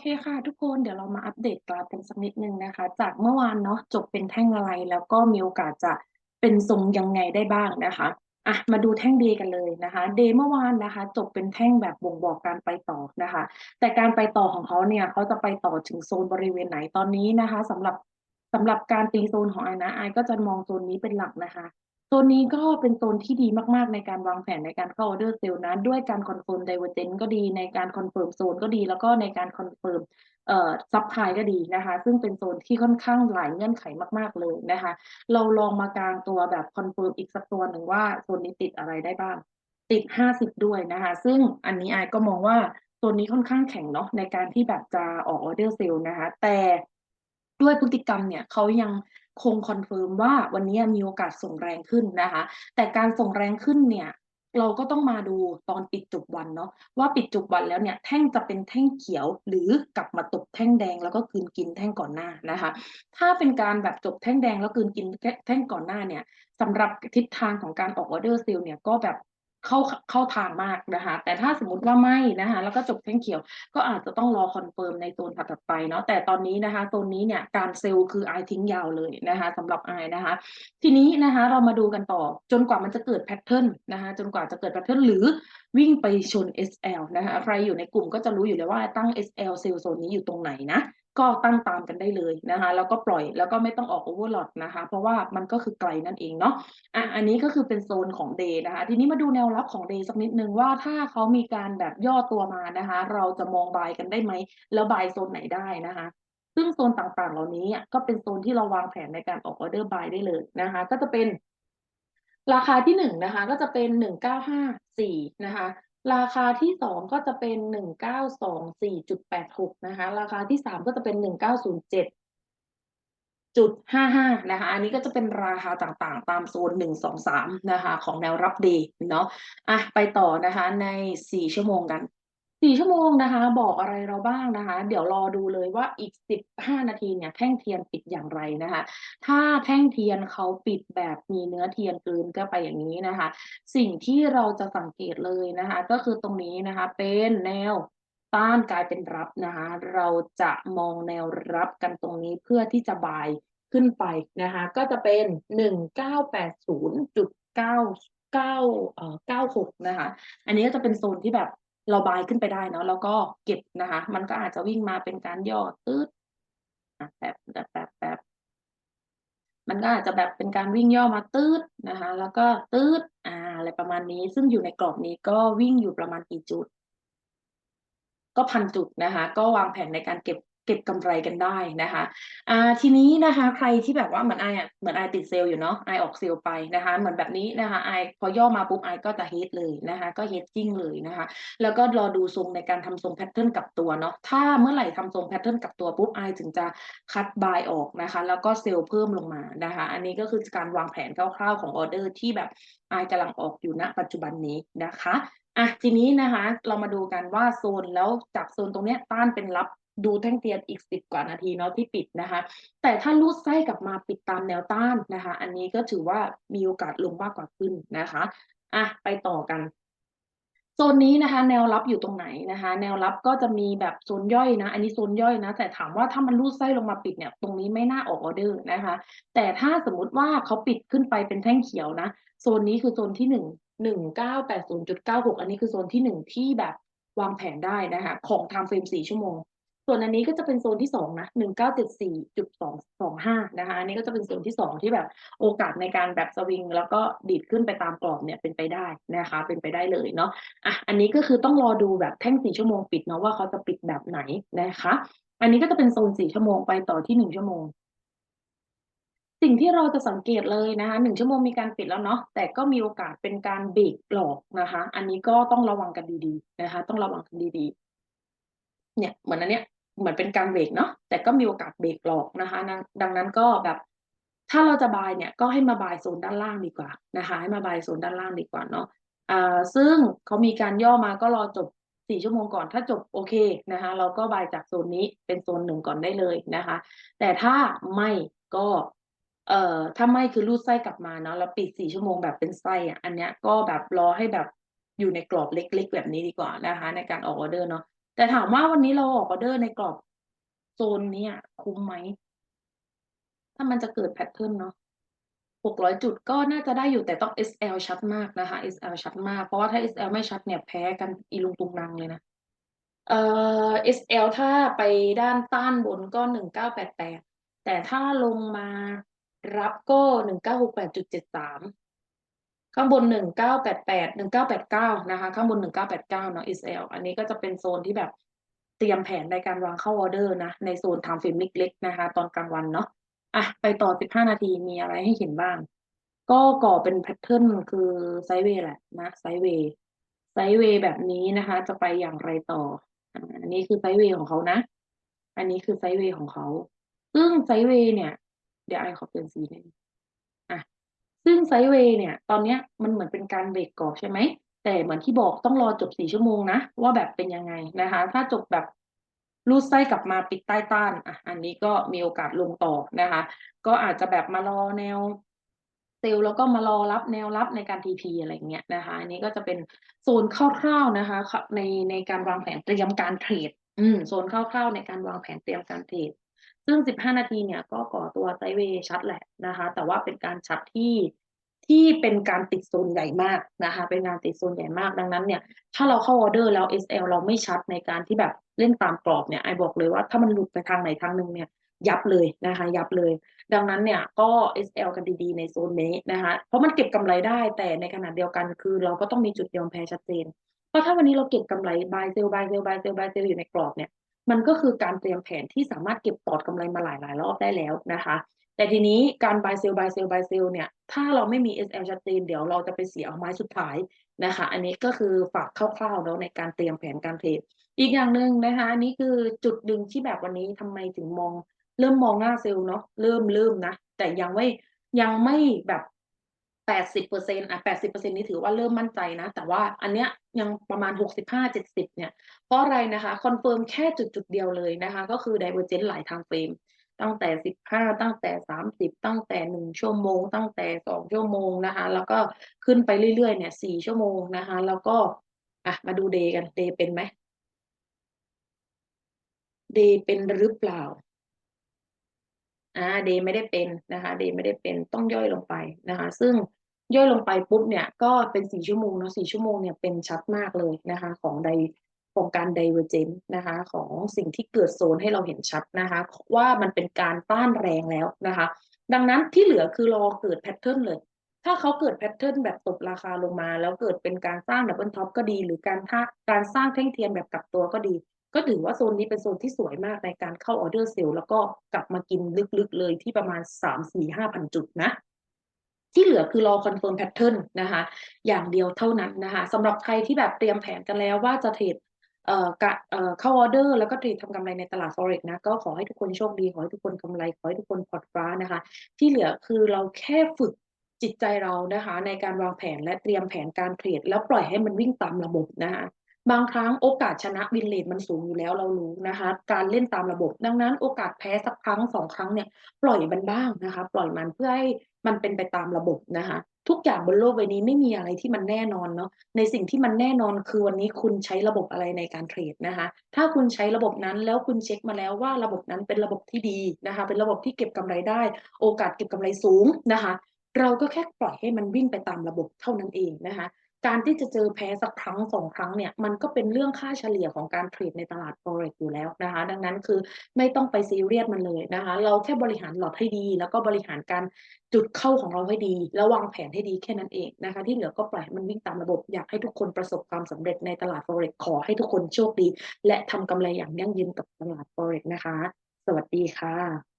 เคค่ะทุกคนเดี๋ยวเรามาอัปเดตกราฟกันสักนิดนึงนะคะ จากเมื่อวานเนาะจบเป็นแท่งอะไรแล้วก็มีโอกาสจะเป็นทรงยังไงได้บ้างนะคะอะมาดูแท่งเดย์กันเลยนะคะเดย์เมื่อวานนะคะ จบเป็นแท่งแบบบ่งบอกการไปต่อนะคะ แต่การไปต่อของเขาเนี่ยเขาจะไปต่อถึงโซนบริเวณไหนตอนนี้นะคะสำหรับสำหรับการตีโซนของไอนะไอก็จะมองโซนนี้เป็นหลักนะคะ โซนนี้ก็เป็นโซนที่ดีมาก ๆ ในการวางแผนในการเข้าออเดอร์เซลล์นะด้วยการคอนเฟิร์มไดเวอร์เจนก็ดีในการคอนเฟิร์มโซนก็ดี แล้วก็ในการคอนเฟิร์มเอ่อซับไพก็ดีนะคะ ซึ่งเป็นโซนที่ค่อนข้างหลายเงื่อนไขมาก ๆ เลยนะคะ เราลองมากลางตัวแบบคอนเฟิร์มอีกสักตัวหนึ่งว่าโซนนี้ติดอะไรได้บ้าง ติด 50 ด้วยนะคะ ซึ่งอันนี้ไอก็มองว่าโซนนี้ค่อนข้างแข็งเนาะในการที่แบบจะออกออเดอร์เซลล์นะคะ แต่ด้วยพฤติกรรมเนี่ยเขายัง คงคอนเฟิร์มว่าวันนี้มีโอกาสส่งแรงขึ้นนะคะ แต่การส่งแรงขึ้นเนี่ยเราก็ต้องมาดูตอนปิดจุบวันเนาะว่าปิดจุบวันแล้วเนี่ยแท่งจะเป็นแท่งเขียวหรือกลับมาตกแท่งแดงแล้วก็คืนกินแท่งก่อนหน้านะคะ ถ้าเป็นการแบบจบแท่งแดงแล้วคืนกินแท่งก่อนหน้าเนี่ยสำหรับทิศทางของการออกออเดอร์เซลล์เนี่ยก็แบบ เข้าเข้าทางมากนะคะ แต่ถ้าสมมติว่าไม่นะคะ แล้วก็จบแท่งเขียว ก็อาจจะต้องรอคอนเฟิร์มในโซนถัดไปเนาะแต่ตอนนี้นะคะโซนนี้เนี่ยการเซลล์คือไอทิ้งยาวเลยนะคะสำหรับไอนะคะ ทีนี้นะคะเรามาดูกันต่อจนกว่ามันจะเกิดแพทเทิร์นนะคะ จนกว่าจะเกิดแพทเทิร์นหรือวิ่งไปชน SL นะคะ ใครอยู่ในกลุ่มก็จะรู้อยู่แล้วว่าตั้ง SL เซลล์โซนนี้อยู่ตรงไหนนะ ก็ตั้งตามกันได้เลยนะคะ แล้วก็ปล่อยแล้วก็ไม่ต้องออกโอเวอร์ลอดนะคะ เพราะว่ามันก็คือไกลนั่นเองเนาะอะอันนี้ก็คือเป็นโซนของเดย์นะคะ ทีนี้มาดูแนวรับของเดย์สักนิดนึงว่าถ้าเขามีการแบบย่อตัวมานะคะ เราจะมองบายกันได้ไหมแล้วบายโซนไหนได้นะคะซึ่งโซนต่างๆ เหล่านี้ก็เป็นโซนที่เราวางแผนในการออกออเดอร์บายได้เลยนะคะ ก็จะเป็นราคาที่หนึ่งนะคะก็จะเป็นหนึ่งเก้าห้าสี่นะคะ ราคาที่สองก็จะเป็นหนึ่งเก้าสองสี่จุดแปดหกนะคะ ราคาที่สามก็จะเป็นหนึ่งเก้าศูนย์เจ็ดจุดห้าห้านะคะ อันนี้ก็จะเป็นราคาต่างๆ ตามโซนหนึ่งสองสามนะคะ ของแนวรับดีเนาะ อะ ไปต่อนะคะในสี่ชั่วโมงกัน สี่ชั่วโมงนะคะ บอกอะไรเราบ้างนะคะ เดี๋ยวรอดูเลยว่าอีกสิบห้านาทีเนี่ยแท่งเทียนปิดอย่างไรนะคะ ถ้าแท่งเทียนเขาปิดแบบมีเนื้อเทียนเกินก็ไปอย่างนี้นะคะ สิ่งที่เราจะสังเกตเลยนะคะ ก็คือตรงนี้นะคะเป็นแนวต้านกลายเป็นรับนะคะ เราจะมองแนวรับกันตรงนี้เพื่อที่จะบายขึ้นไปนะคะ ก็จะเป็นหนึ่งเก้าแปดศูนย์จุดเก้าเก้าเอ่อเก้าหกนะคะ อันนี้ก็จะเป็นโซนที่แบบ เราบายขึ้นไปได้เนาะแล้วก็เก็บนะคะ มันก็อาจจะวิ่งมาเป็นการย่อตืดแบบแบบแบบแบบมันก็อาจจะแบบเป็นการวิ่งย่อมาตืดนะคะ แล้วก็ตืดอ่าอะไรประมาณนี้ ซึ่งอยู่ในกรอบนี้ก็วิ่งอยู่ประมาณกี่จุด ก็พันจุดนะคะ ก็วางแผนในการเก็บ เก็บกำไรกันได้นะคะอ่าทีนี้นะคะใครที่แบบว่าเหมือนไออะเหมือนไอติดเซลล์อยู่เนาะไอออกเซลล์ไปนะคะเหมือนแบบนี้นะคะไอพอย่อมาปุ๊บไอก็จะเฮดเลยนะคะก็เฮดจิ้งเลยนะคะแล้วก็รอดูทรงในการทำทรงแพทเทิร์นกับตัวเนาะถ้าเมื่อไหร่ทำทรงแพทเทิร์นกับตัวปุ๊บไอถึงจะคัดบายออกนะคะแล้วก็เซลล์เพิ่มลงมานะคะอันนี้ก็คือการวางแผนคร่าวๆของออเดอร์ที่แบบไอกำลังออกอยู่ณปัจจุบันนี้นะคะ อะทีนี้นะคะ เรามาดูกันว่าโซนแล้วจากโซนตรงเนี้ยต้านเป็นรับดูแท่งเทียนอีกสิบกว่านาทีเนาะที่ปิดนะคะ แต่ถ้าลูดไส้กลับมาปิดตามแนวต้านนะคะ อันนี้ก็ถือว่ามีโอกาสลงมากกว่าขึ้นนะคะอะไปต่อกันโซนนี้นะคะ แนวรับอยู่ตรงไหนนะคะ แนวรับก็จะมีแบบโซนย่อยนะ อันนี้โซนย่อยนะ แต่ถามว่าถ้ามันลูดไส้ลงมาปิดเนี่ย ตรงนี้ไม่น่าออกออเดอร์นะคะ แต่ถ้าสมมุติว่าเขาปิดขึ้นไปเป็นแท่งเขียวนะโซนนี้คือโซนที่หนึ่ง หนึ่งเก้าแปดศูนย์จุดเก้าหกอันนี้คือโซนที่หนึ่งที่แบบวางแผนได้นะคะของ time frame สี่ชั่วโมง ส่วนอันนี้ก็จะเป็นโซนที่สองนะหนึ่งเก้าเจ็ดสี่จุดสองสองห้านะคะอันนี้ก็จะเป็นโซนที่สองที่แบบโอกาสในการแบบสวิง แล้วก็ดีดขึ้นไปตามกรอบเนี่ยเป็นไปได้นะคะ เป็นไปได้เลยเนาะอะอันนี้ก็คือต้องรอดูแบบแท่งสี่ชั่วโมงปิดเนาะว่าเขาจะปิดแบบไหนนะคะ อันนี้ก็จะเป็นโซนสี่ชั่วโมงไปต่อที่หนึ่งชั่วโมง สิ่งที่เราจะสังเกตเลยนะคะหนึ่งชั่วโมงมีการปิดแล้วเนาะแต่ก็มีโอกาสเป็นการเบรกหลอกนะคะ อันนี้ก็ต้องระวังกันดีๆนะคะ ต้องระวังกันดีๆ เนี่ยเหมือนอันเนี้ยเหมือนเป็นการเบรกเนาะแต่ก็มีโอกาสเบรกหลอกนะคะ ดังนั้นก็แบบถ้าเราจะบายเนี่ยก็ให้มาบายโซนด้านล่างดีกว่านะคะ ให้มาบายโซนด้านล่างดีกว่าเนาะอ่าซึ่งเขามีการย่อมาก็รอจบสี่ชั่วโมงก่อนถ้าจบโอเคนะคะ เราก็บายจากโซนนี้เป็นโซนหนึ่งก่อนได้เลยนะคะ แต่ถ้าไม่ก็ เอ่อถ้าไม่คือรูดไส้กลับมาเนาะแล้วปิดสี่ชั่วโมงแบบเป็นไส้อะอันเนี้ยก็แบบรอให้แบบอยู่ในกรอบเล็ก ๆ แบบนี้ดีกว่านะคะ ในการออกออเดอร์เนาะแต่ถามว่าวันนี้เราออกออเดอร์ในกรอบโซนนี้คุ้มไหม ถ้ามันจะเกิดแพทเทิร์นเนาะหกร้อยจุดก็น่าจะได้อยู่แต่ต้อง SL ชัดมากนะคะ SL ชัดมาก เพราะว่าถ้า SL ไม่ชัดเนี่ยแพ้กันอีลุงตุงนังเลยนะเอ่อ SL ถ้าไปด้านต้านบนก็หนึ่งเก้าแปดแปดแต่ถ้าลงมา รับก็หนึ่งเก้าหกแปดจุดเจ็ดสามข้างบนหนึ่งเก้าแปดแปดหนึ่งเก้าแปดเก้านะคะ ข้างบนหนึ่งเก้าแปดเก้าเนาะ SL อันนี้ก็จะเป็นโซนที่แบบเตรียมแผนในการวางเข้าออเดอร์นะ ในโซนทำฟิล์มเล็กๆนะคะ ตอนกลางวันเนาะอะไปต่อสิบห้านาทีมีอะไรให้เห็นบ้าง ก็ก่อเป็นแพทเทิร์นคือไซด์เวย์แหละนะไซด์เวย์ไซด์เวย์แบบนี้นะคะ จะไปอย่างไรต่ออันนี้คือไซด์เวย์ของเขานะ อันนี้คือไซด์เวย์ของเขา ซึ่งไซด์เวย์เนี่ย เดี๋ยวไอขอเปลี่ยนสีหนึ่งอะซึ่งไซด์เวย์เนี่ย ตอนเนี้ยมันเหมือนเป็นการเบรกกรอบใช่ไหม แต่เหมือนที่บอกต้องรอจบสี่ชั่วโมงนะ ว่าแบบเป็นยังไงนะคะ ถ้าจบแบบรูดไส้กลับมาปิดใต้ต้านอะอันนี้ก็มีโอกาสลงต่อนะคะ ก็อาจจะแบบมารอแนวเซลล์แล้วก็มารอรับแนวรับในการ TP อะไรเงี้ยนะคะ อันนี้ก็จะเป็นโซนคร่าวๆนะคะ ในในการวางแผนเตรียมการเทรดอืมโซนคร่าวๆในการวางแผนเตรียมการเทรด ซึ่ง 15 นาทีเนี่ยก็ก่อตัวไซเวย์ชัดแหละนะคะ แต่ว่าเป็นการชัดที่ที่เป็นการติดโซนใหญ่มากนะคะ เป็นการติดโซนใหญ่มากดังนั้นเนี่ยถ้าเราเข้าออเดอร์แล้ว SL เราไม่ชัดในการที่แบบเล่นตามกรอบเนี่ยไอบอกเลยว่าถ้ามันหลุดไปทางไหนทางหนึ่งเนี่ยยับเลยนะคะ ยับเลย ดังนั้นเนี่ยก็ SL กันดีๆ ในโซนนี้นะคะ เพราะมันเก็บกำไรได้แต่ในขณะเดียวกันคือเราก็ต้องมีจุดยอมแพ้ชัดเจน เพราะถ้าวันนี้เราเก็บกำไร buy sell buy sell buy sell buy sell อยู่ในกรอบเนี่ย มันก็คือการเตรียมแผนที่สามารถเก็บปอดกำไรมาหลายๆรอบได้แล้วนะคะ แต่ทีนี้การ buy sell buy sell buy sell เนี่ย ถ้าเราไม่มี SL ชัดเจนเดี๋ยวเราจะไปเสียเอาไม้สุดท้ายนะคะ อันนี้ก็คือฝากคร่าวๆแล้วในการเตรียมแผนการเทรดอีกอย่างหนึ่งนะคะนี่คือจุดดึงที่แบบวันนี้ทำไมถึงมอง เริ่มมองหน้าเซลล์เนาะเริ่มเริ่มนะแต่ยังไม่ยังไม่แบบ แปดสิบเปอร์เซ็นต์อะแปดสิบเปอร์เซ็นต์นี้ถือว่าเริ่มมั่นใจนะ แต่ว่าอันเนี้ยยังประมาณหกสิบห้าเจ็ดสิบเนี่ย เพราะอะไรนะคะคอนเฟิร์มแค่จุดจุดเดียวเลยนะคะ ก็คือ divergent หลายทางเฟรมตั้งแต่สิบห้าตั้งแต่สามสิบตั้งแต่หนึ่งชั่วโมง ตั้งแต่สองชั่วโมงนะคะ แล้วก็ขึ้นไปเรื่อยๆเนี่ยสี่ชั่วโมงนะคะ แล้วก็อะมาดูเดย์กันเดย์เป็นไหมเดย์เป็นหรือเปล่าอ่าเดย์ไม่ได้เป็นนะคะเดย์ไม่ได้เป็นต้องย่อยลงไปนะคะ ซึ่ง ย่อยลงไปปุ๊บเนี่ยก็เป็นสี่ชั่วโมงเนาะสี่ชั่วโมงเนี่ยเป็นชัดมากเลยนะคะของไดของการไดเวอร์เจนนะคะของสิ่งที่เกิดโซนให้เราเห็นชัดนะคะว่ามันเป็นการต้านแรงแล้วนะคะ ดังนั้นที่เหลือคือรอเกิดแพทเทิร์นเลย ถ้าเขาเกิดแพทเทิร์นแบบตบราคาลงมา แล้วเกิดเป็นการสร้างดับเบิลท็อปก็ดี หรือการท่าการสร้างแท่งเทียนแบบกลับตัวก็ดี ก็ถือว่าโซนนี้เป็นโซนที่สวยมากในการเข้าออเดอร์เซลล์แล้วก็กลับมากินลึกๆเลยที่ประมาณสามสี่ห้าพันจุดนะ ที่เหลือคือรอคอนเฟิร์มแพทเทิร์นนะคะอย่างเดียวเท่านั้นนะคะสำหรับใครที่แบบเตรียมแผนกันแล้วว่าจะเทรดเอ่อกะเอ่อเข้าออเดอร์แล้วก็เทรดทำกำไรในตลาด forex นะก็ขอให้ทุกคนโชคดี ขอให้ทุกคนกำไร ขอให้ทุกคนพอร์ตฟ้านะคะ ที่เหลือคือเราแค่ฝึกจิตใจเรานะคะ ในการวางแผนและเตรียมแผนการเทรดแล้วปล่อยให้มันวิ่งตามระบบนะคะ บางครั้งโอกาสชนะวินเลทมันสูงอยู่แล้วเรารู้นะคะ การเล่นตามระบบ ดังนั้นโอกาสแพ้สักครั้งสองครั้งเนี่ยปล่อยมันบ้างนะคะ ปล่อยมันเพื่อให้มันเป็นไปตามระบบนะคะ ทุกอย่างบนโลกใบนี้ไม่มีอะไรที่มันแน่นอนเนาะในสิ่งที่มันแน่นอนคือวันนี้คุณใช้ระบบอะไรในการเทรดนะคะ ถ้าคุณใช้ระบบนั้นแล้วคุณเช็คมาแล้วว่าระบบนั้นเป็นระบบที่ดีนะคะ เป็นระบบที่เก็บกำไรได้ โอกาสเก็บกำไรสูงนะคะเราก็แค่ปล่อยให้มันวิ่งไปตามระบบเท่านั้นเองนะคะ การที่จะเจอแพ้สักครั้งสองครั้งเนี่ยมันก็เป็นเรื่องค่าเฉลี่ยของการเทรดในตลาด forex อยู่แล้วนะคะ ดังนั้นคือไม่ต้องไปซีเรียสมันเลยนะคะ เราแค่บริหารหลอดให้ดี แล้วก็บริหารการจุดเข้าของเราให้ดีแล้ววางแผนให้ดีแค่นั้นเองนะคะ ที่เหลือก็ปล่อยมันวิ่งตามระบบอยากให้ทุกคนประสบความสำเร็จในตลาด forex ขอให้ทุกคนโชคดี และทำกำไรอย่างยั่งยืนกับตลาด forex นะคะ สวัสดีค่ะ